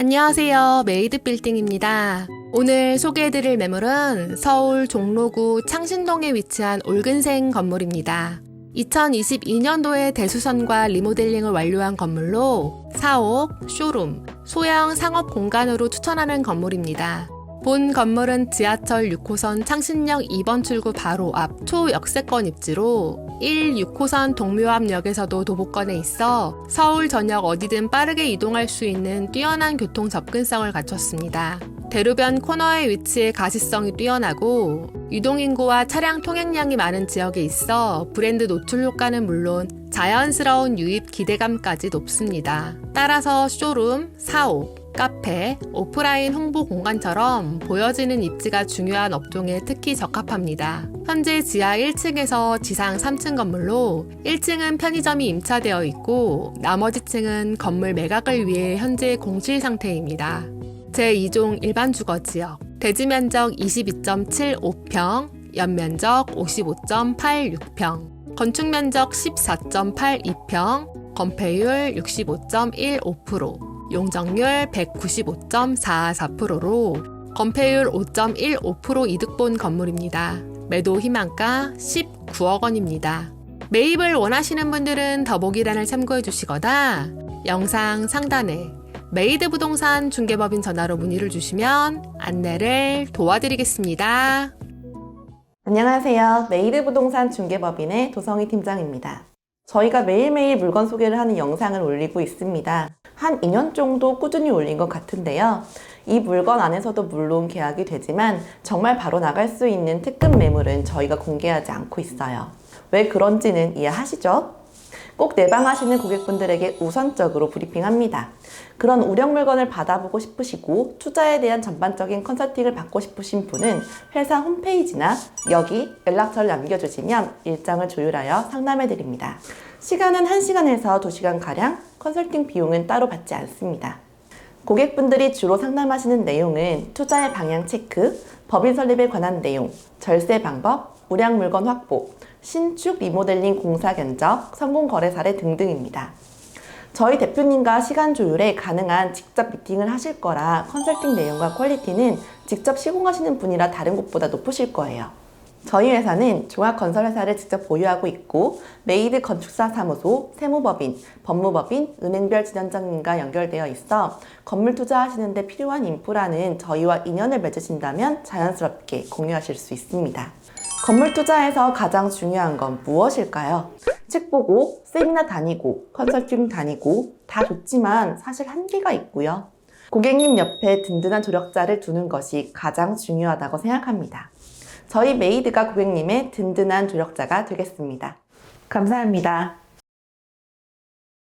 안녕하세요. 메이드 빌딩입니다. 오늘 소개해드릴 매물은 서울 종로구 창신동에 위치한 올근생 건물입니다. 2022년도에 대수선과 리모델링을 완료한 건물로 사옥, 쇼룸, 소형 상업 공간으로 추천하는 건물입니다. 본 건물은 지하철 6호선 창신역 2번 출구 바로 앞 초역세권 입지로 1, 6호선 동묘암역에서도 도보권에 있어 서울 전역 어디든 빠르게 이동할 수 있는 뛰어난 교통 접근성을 갖췄습니다. 대로변 코너에 위치해 가시성이 뛰어나고 유동인구와 차량 통행량이 많은 지역에 있어 브랜드 노출 효과는 물론 자연스러운 유입 기대감까지 높습니다. 따라서 쇼룸, 사옥, 카페, 오프라인 홍보 공간처럼 보여지는 입지가 중요한 업종에 특히 적합합니다. 현재 지하 1층에서 지상 3층 건물로 1층은 편의점이 임차되어 있고 나머지 층은 건물 매각을 위해 현재 공실 상태입니다. 제2종 일반 주거 지역 대지 면적 22.75평, 연면적 55.86평, 건축 면적 14.82평, 건폐율 65.15%, 용적률 195.44%로 건폐율 5.15% 이득 본 건물입니다. 매도 희망가 19억 원입니다. 매입을 원하시는 분들은 더보기란을 참고해 주시거나 영상 상단에 메이드 부동산 중개법인 전화로 문의를 주시면 안내를 도와드리겠습니다. 안녕하세요. 메이드 부동산 중개법인의 도성희 팀장입니다. 저희가 매일매일 물건 소개를 하는 영상을 올리고 있습니다. 한 2년 정도 꾸준히 올린 것 같은데요. 이 물건 안에서도 물론 계약이 되지만 정말 바로 나갈 수 있는 특급 매물은 저희가 공개하지 않고 있어요. 왜 그런지는 이해하시죠? 꼭 내방하시는 고객분들에게 우선적으로 브리핑합니다. 그런 우량 물건을 받아보고 싶으시고 투자에 대한 전반적인 컨설팅을 받고 싶으신 분은 회사 홈페이지나 여기 연락처를 남겨주시면 일정을 조율하여 상담해 드립니다. 시간은 1시간에서 2시간가량, 컨설팅 비용은 따로 받지 않습니다. 고객분들이 주로 상담하시는 내용은 투자의 방향 체크, 법인 설립에 관한 내용, 절세 방법, 우량 물건 확보, 신축 리모델링 공사 견적, 성공 거래 사례 등등입니다. 저희 대표님과 시간 조율에 가능한 직접 미팅을 하실 거라 컨설팅 내용과 퀄리티는 직접 시공하시는 분이라 다른 곳보다 높으실 거예요. 저희 회사는 종합건설회사를 직접 보유하고 있고 메이드 건축사 사무소, 세무법인, 법무법인, 은행별 지점장님과 연결되어 있어 건물 투자하시는데 필요한 인프라는 저희와 인연을 맺으신다면 자연스럽게 공유하실 수 있습니다. 건물 투자에서 가장 중요한 건 무엇일까요? 책 보고, 세미나 다니고, 컨설팅 다니고 다 좋지만 사실 한계가 있고요. 고객님 옆에 든든한 조력자를 두는 것이 가장 중요하다고 생각합니다. 저희 메이드가 고객님의 든든한 조력자가 되겠습니다. 감사합니다.